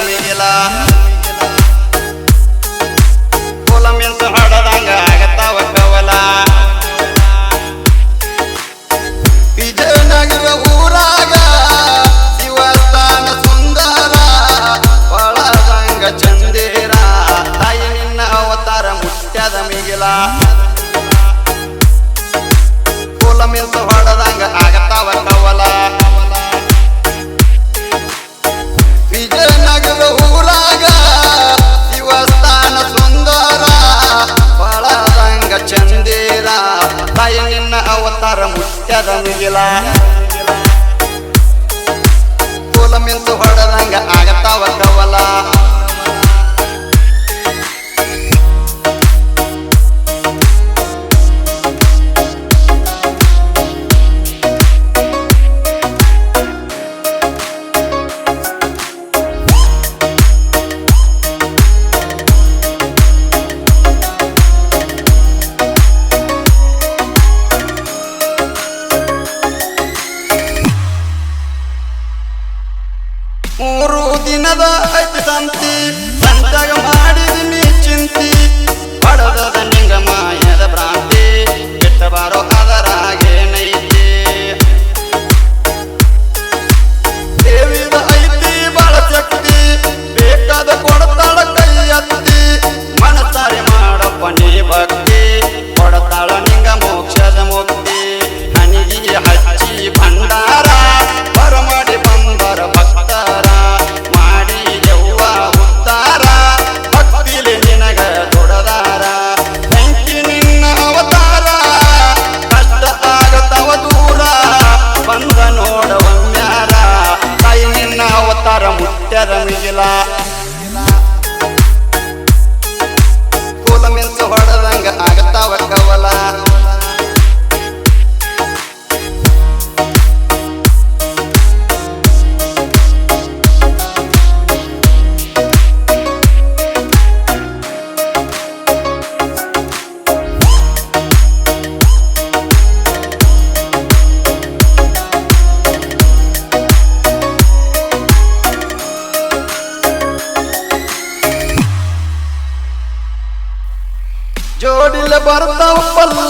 ಮೇಲ ಕೋಲ ಮಿಂತ ಹೊಡೆದಂಗ ಆಗತ್ತಾವ ಕವಲ. ವಿಜಯನಗರ ಊರಾಗ ಶಿವಸ್ಥಾನ ಸುಂದರ ನಿನ್ನ ಅವತಾರ ಕೋಲ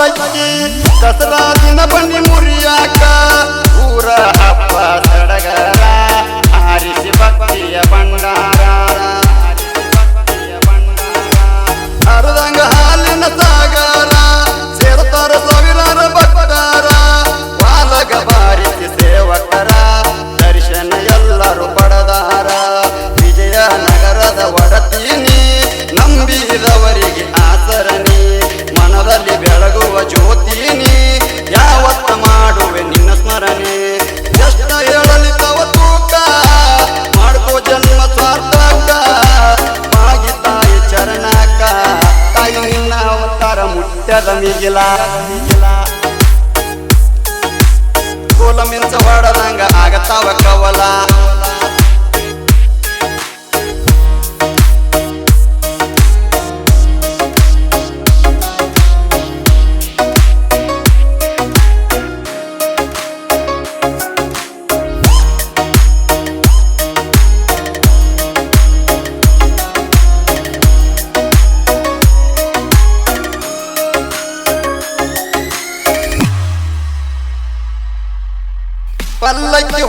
ಕೋಲಕ್ಕಿ ದಸರಾ ದಿನ ಬನ್ನಿ ಮುರಿಯಾಕ. ಊರ ಅಪ್ಪ ಮುಟ್ಟದ ಮಿಗಿಲ. ಕೋಲ ಮಿಂಚ ಹೊಡೆದಂಗ ಆಗತಾವ ಕವಲ.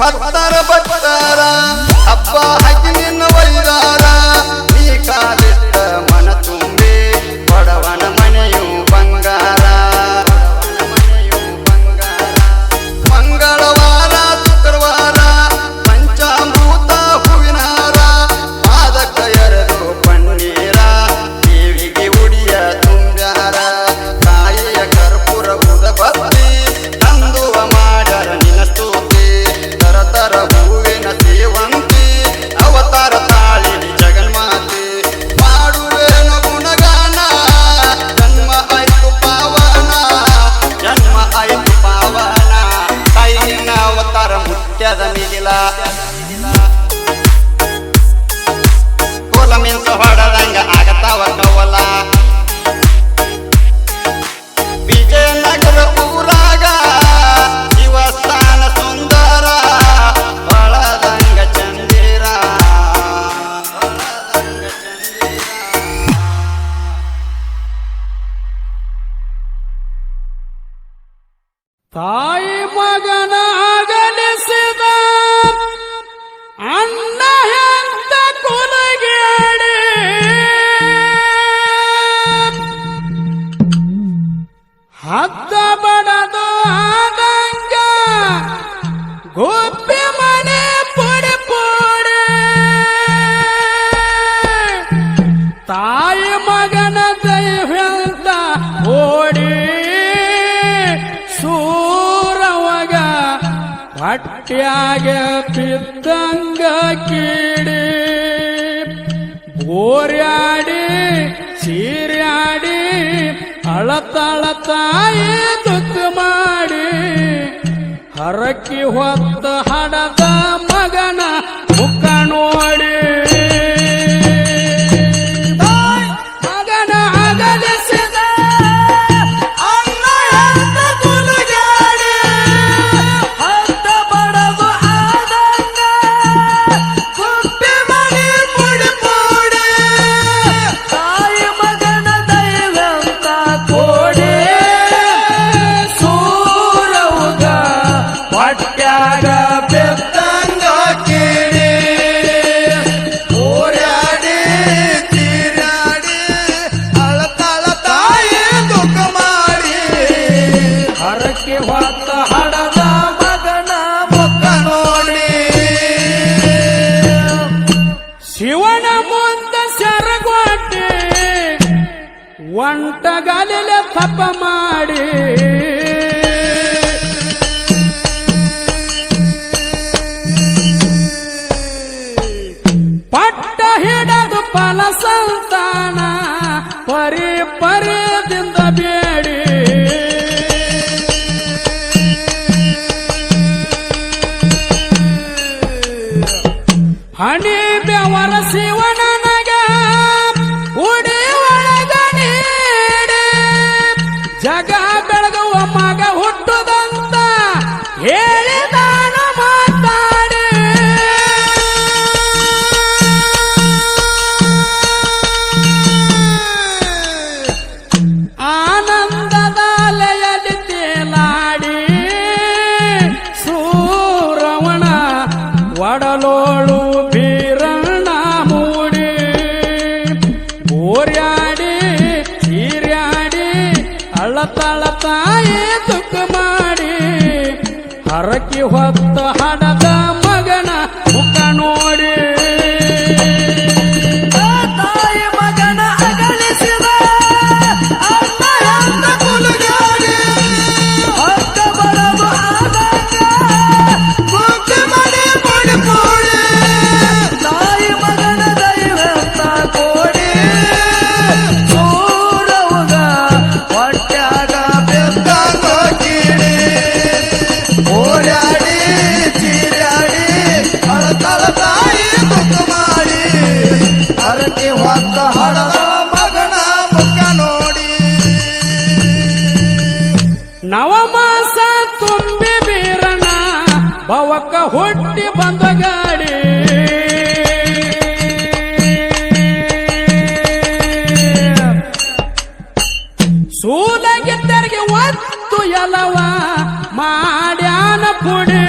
ಹತ್ತಾರ ಬರ್ತಾರ ಅಪ್ಪ ತ್ಯಾಗ ಕಿತ್ತಂಗ ಕೀಡಿ. ಓರ್ಯಾಡಿ ಸೀರ್ಯಾಡಿ ಅಳತಳ ತಾಯಿ ದುಃಖ ಮಾಡಿ. ಹರಕಿ ಹೊತ್ತ ಹಡದ ಮಗನ ಮುಖ ನೋಡಿ. ಒಂಟಗಲಿಲ ತಪ ಮಾಡಿ. ಪಟ್ಟ ಹಿಡದು ಪಲಸ ತಾಳ ತಾಯೇ ಮಾಡಿ ಹರಕಿ ಹೊತ್ತ ಸಲವ ಮಾಡ್ಯಾನ ಪುಡಿ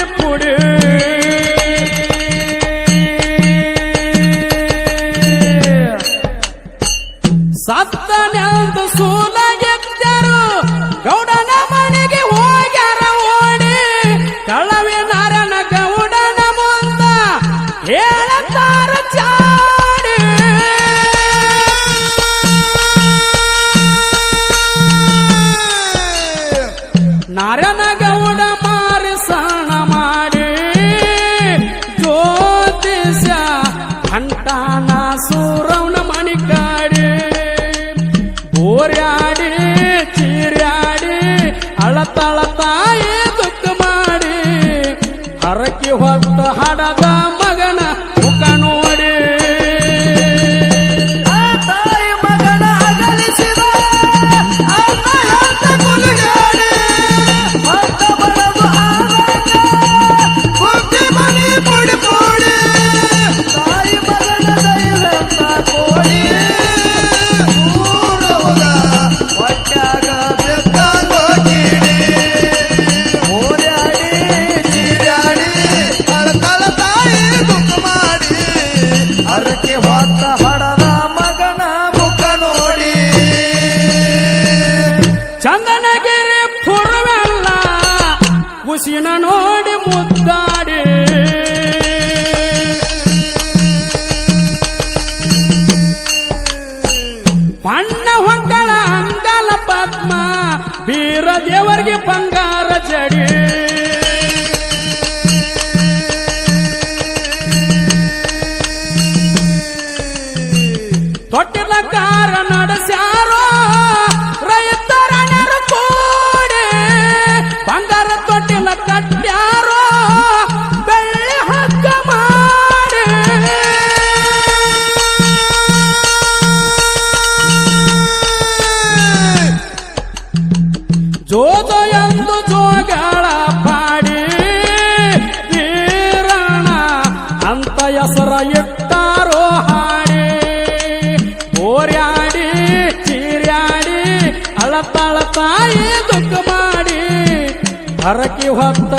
ಹಡದ ಮಗನ ಮುಖ ನೋಡಿ. ಚಂದನಗಿರಿ ಪುರವೆಲ್ಲ ಕುಸಿನ ನೋಡಿ ಮುದ್ದಾಡಿ. ಬಣ್ಣ ಹೊಂಗಳ ಅಂಗಲ ಪದ್ಮ, ಬೀರ ದೇವರಿಗೆ ಬಂಗಾರ ಚಡಿ దార ಹರಕೆ ಹೊತ್ತ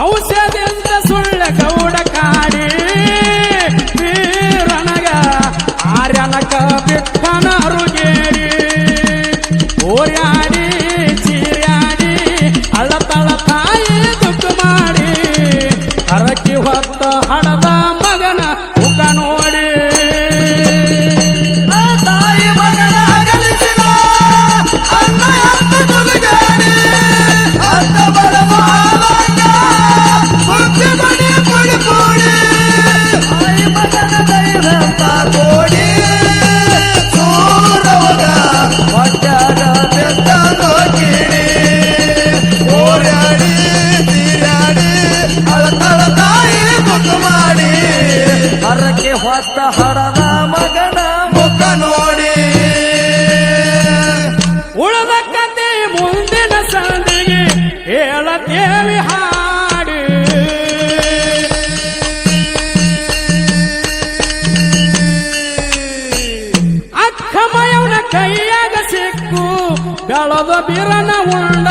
好，谢谢 ಕೇಳಿ ಹಾಡು. ಅಕ್ಕಮಯವನ ಕೈಯಾಗ ಸಿಕ್ಕು ಬೆಳದ ಬಿರನ ಉಂಡ